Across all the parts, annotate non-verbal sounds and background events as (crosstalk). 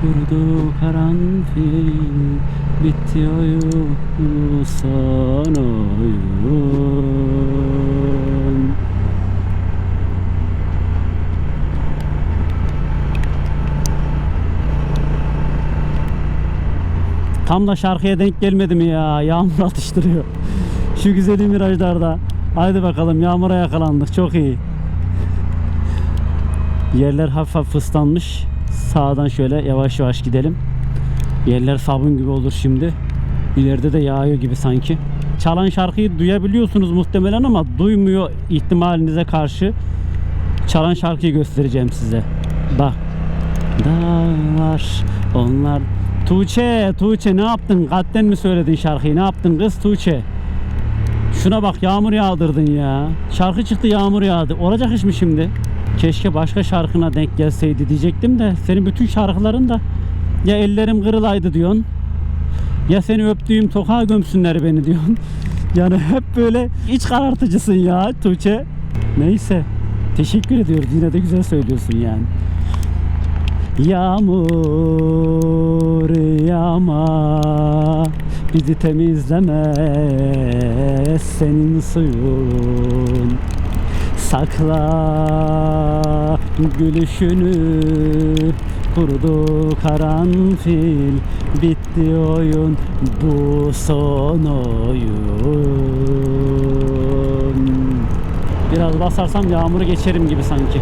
Kurdu karanfil Bitti oyun son oyun Tam da şarkıya denk gelmedi mi ya? Yağmur atıştırıyor. (laughs) Şu güzel virajlarda. Haydi bakalım yağmura yakalandık. Çok iyi. Yerler hafif hafif ıslanmış. Sağdan şöyle yavaş yavaş gidelim. Yerler sabun gibi olur şimdi. İleride de yağıyor gibi sanki. Çalan şarkıyı duyabiliyorsunuz muhtemelen ama duymuyor ihtimalinize karşı çalan şarkıyı göstereceğim size. Bak. Dağlar onlar Tuğçe, Tuğçe ne yaptın? Kalpten mi söyledin şarkıyı? Ne yaptın kız Tuğçe? Şuna bak yağmur yağdırdın ya. Şarkı çıktı yağmur yağdı. Olacak iş mi şimdi? Keşke başka şarkına denk gelseydi diyecektim de senin bütün şarkıların da ya ellerim kırılaydı diyorsun. Ya seni öptüğüm sokağa gömsünler beni diyorsun. (laughs) Yani hep böyle iç karartıcısın ya Tuğçe. Neyse. Teşekkür ediyoruz. Yine de güzel söylüyorsun yani. Yağmur yağma bizi temizlemez senin suyun Sakla gülüşünü kurudu karanfil bitti oyun bu son oyun Biraz basarsam yağmuru geçerim gibi sanki.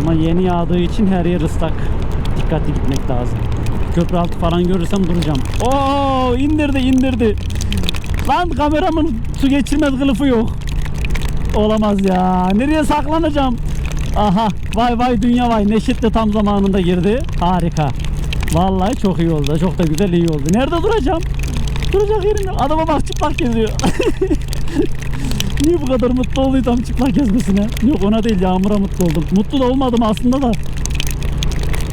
Ama yeni yağdığı için her yer ıslak. Dikkatli gitmek lazım. Köprü altı falan görürsem duracağım. Oo indirdi indirdi. Lan kameramın su geçirmez kılıfı yok. Olamaz ya. Nereye saklanacağım? Aha vay vay dünya vay. Neşit de tam zamanında girdi. Harika. Vallahi çok iyi oldu. Çok da güzel iyi oldu. Nerede duracağım? Duracak yerim yok. Adama bak çıplak geziyor. (laughs) Niye bu kadar mutlu olduysam çıplak gezmesine? Yok ona değil yağmura mutlu oldum. Mutlu da olmadım aslında da.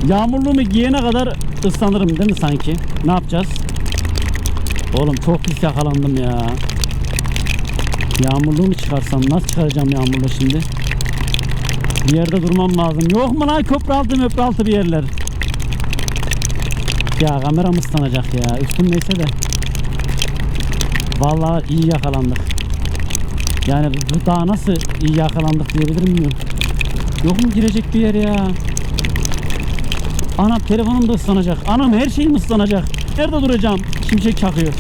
Yağmurluğumu giyene kadar ıslanırım değil mi sanki? Ne yapacağız? Oğlum çok pis yakalandım ya. Yağmurluğumu çıkarsam nasıl çıkaracağım yağmurluğu şimdi? Bir yerde durmam lazım. Yok mu lan köprü altı köprü altı bir yerler? Ya kameram ıslanacak ya. Üstüm neyse de. Vallahi iyi yakalandık. Yani bu daha nasıl iyi yakalandık diyebilir miyim? Yok mu girecek bir yer ya? Anam telefonum da ıslanacak. Anam her şeyim ıslanacak. Nerede duracağım? Şimşek çakıyor.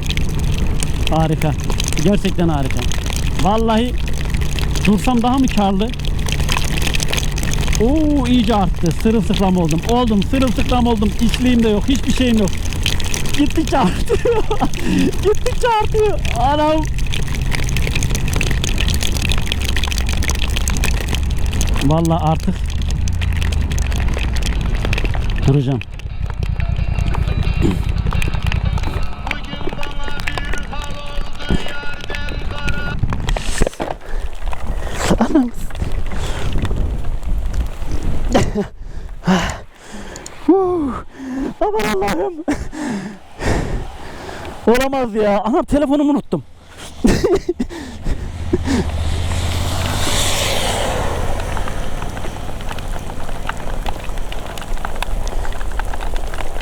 Harika. Gerçekten harika. Vallahi dursam daha mı karlı? Oo iyice arttı. Sırılsıklam oldum. Oldum. Sırılsıklam oldum. İçliğim de yok. Hiçbir şeyim yok. Gittikçe artıyor. (laughs) Gittikçe artıyor. Anam. Vallahi artık duracağım. Anam. (laughs) Aman Allah'ım. Olamaz ya. Anam telefonumu unuttum. (laughs)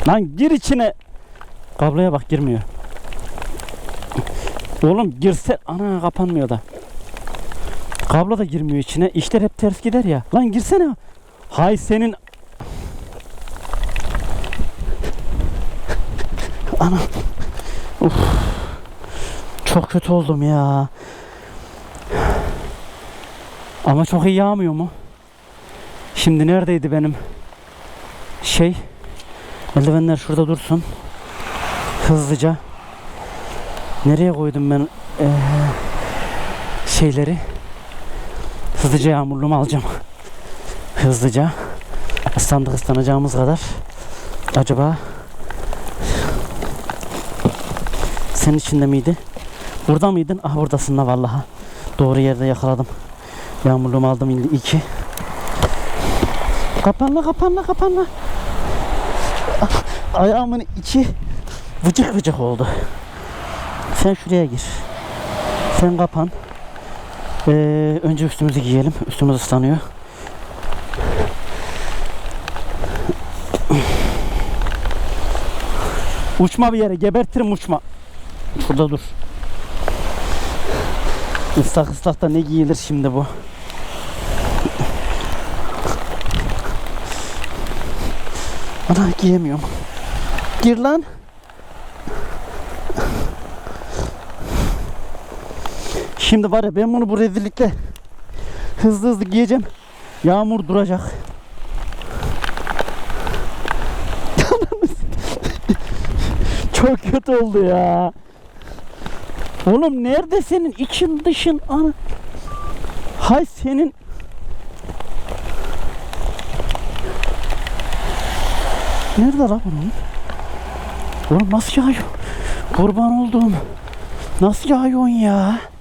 Lan gir içine. Kabloya bak girmiyor. Oğlum girse ana kapanmıyor da. Kablo da girmiyor içine. İşler hep ters gider ya. Lan girsene. Hay senin Ana. Uf. Çok kötü oldum ya. Ama çok iyi yağmıyor mu? Şimdi neredeydi benim şey? Eldivenler şurada dursun. Hızlıca. Nereye koydum ben eee, şeyleri? Hızlıca yağmurluğumu alacağım. Hızlıca. Islandık ıslanacağımız kadar. Acaba senin içinde miydi? Burada mıydın? Ah buradasın da vallahi. Doğru yerde yakaladım. Yağmurluğumu aldım iyi ki. Kapanla kapanla kapanla. Ayağımın içi vıcık vıcık oldu. Sen şuraya gir. Sen kapan. Ee, önce üstümüzü giyelim. Üstümüz ıslanıyor. Uçma bir yere gebertirim uçma. Şurada dur. Islak ıslak da ne giyilir şimdi bu? Ana giyemiyorum. Gir lan. Şimdi var ya ben bunu bu rezillikle hızlı hızlı giyeceğim. Yağmur duracak. (laughs) Çok kötü oldu ya. Oğlum nerede senin için dışın ana? Hay senin Nerede lan bunun? Oğlum nasıl yağıyor? Kurban olduğum. Nasıl yağıyorsun ya?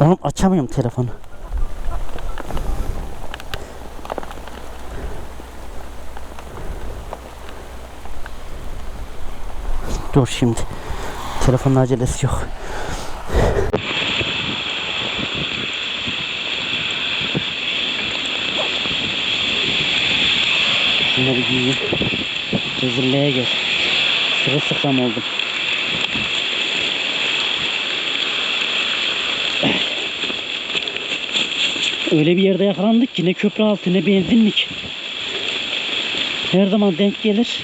Oğlum açamıyorum telefonu. Dur şimdi. Telefonun acelesi yok. Şunları giyeyim. Rezilliğe gel. Sırılsıklam oldum. Öyle bir yerde yakalandık ki ne köprü altı ne benzinlik. Her zaman denk gelir.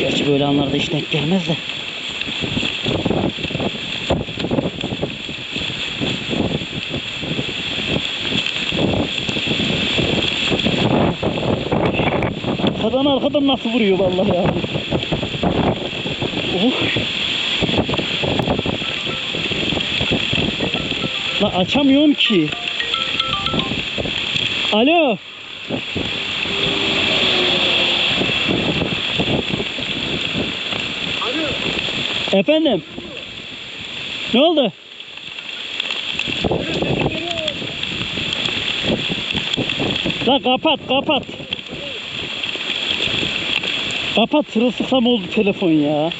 Gerçi böyle anlarda hiç denk gelmez de. Arkadan arkadan nasıl vuruyor vallahi ya. Oh. La açamıyorum ki. Alo. Efendim. Ne oldu? La kapat kapat. Kapat sırılsıklam oldu telefon ya.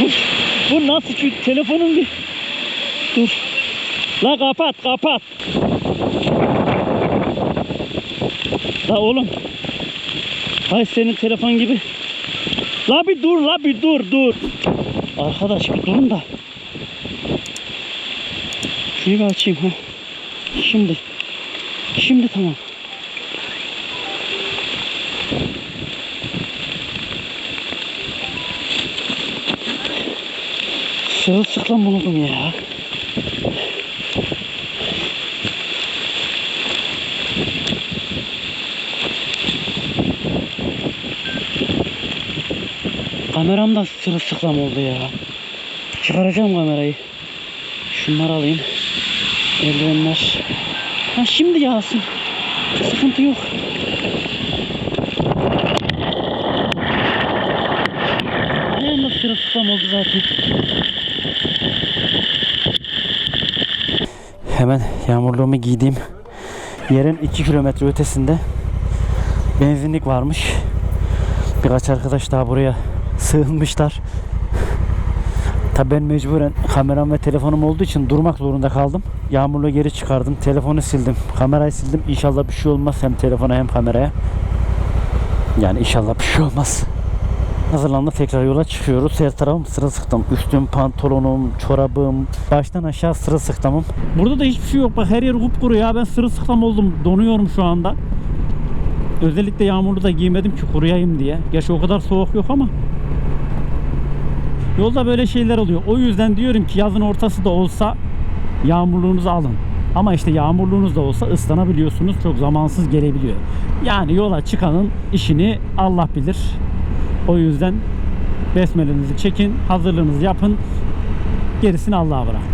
Bu, bu nasıl telefonun bir... Dur. La kapat kapat. La oğlum. Hay senin telefon gibi. La bir dur la bir dur dur. Arkadaş bir durun da. Şunu bir açayım ha. Şimdi. Şimdi tamam. Sırılsıklam buldum ya. Kameram da sırılsıklam oldu ya. Çıkaracağım kamerayı. Şunları alayım. Eldivenler. Ha şimdi yağsın. Sıkıntı yok. Ayağım da sırılsıklam oldu zaten. Hemen yağmurluğumu giydiğim yerin 2 kilometre ötesinde benzinlik varmış. Birkaç arkadaş daha buraya sığınmışlar. Tabii ben mecburen kameram ve telefonum olduğu için durmak zorunda kaldım. Yağmurla geri çıkardım. Telefonu sildim. Kamerayı sildim. İnşallah bir şey olmaz hem telefona hem kameraya. Yani inşallah bir şey olmaz. Hazırlandık tekrar yola çıkıyoruz. Her tarafım sırılsıklam. Üstüm, pantolonum, çorabım, baştan aşağı sırılsıklamım. Burada da hiçbir şey yok. Bak her yer kupkuru ya. Ben sırılsıklam oldum. Donuyorum şu anda. Özellikle yağmurlu da giymedim ki kuruyayım diye. Gerçi o kadar soğuk yok ama. Yolda böyle şeyler oluyor. O yüzden diyorum ki yazın ortası da olsa yağmurluğunuzu alın. Ama işte yağmurluğunuz da olsa ıslanabiliyorsunuz. Çok zamansız gelebiliyor. Yani yola çıkanın işini Allah bilir. O yüzden besmelenizi çekin, hazırlığınızı yapın. Gerisini Allah'a bırakın.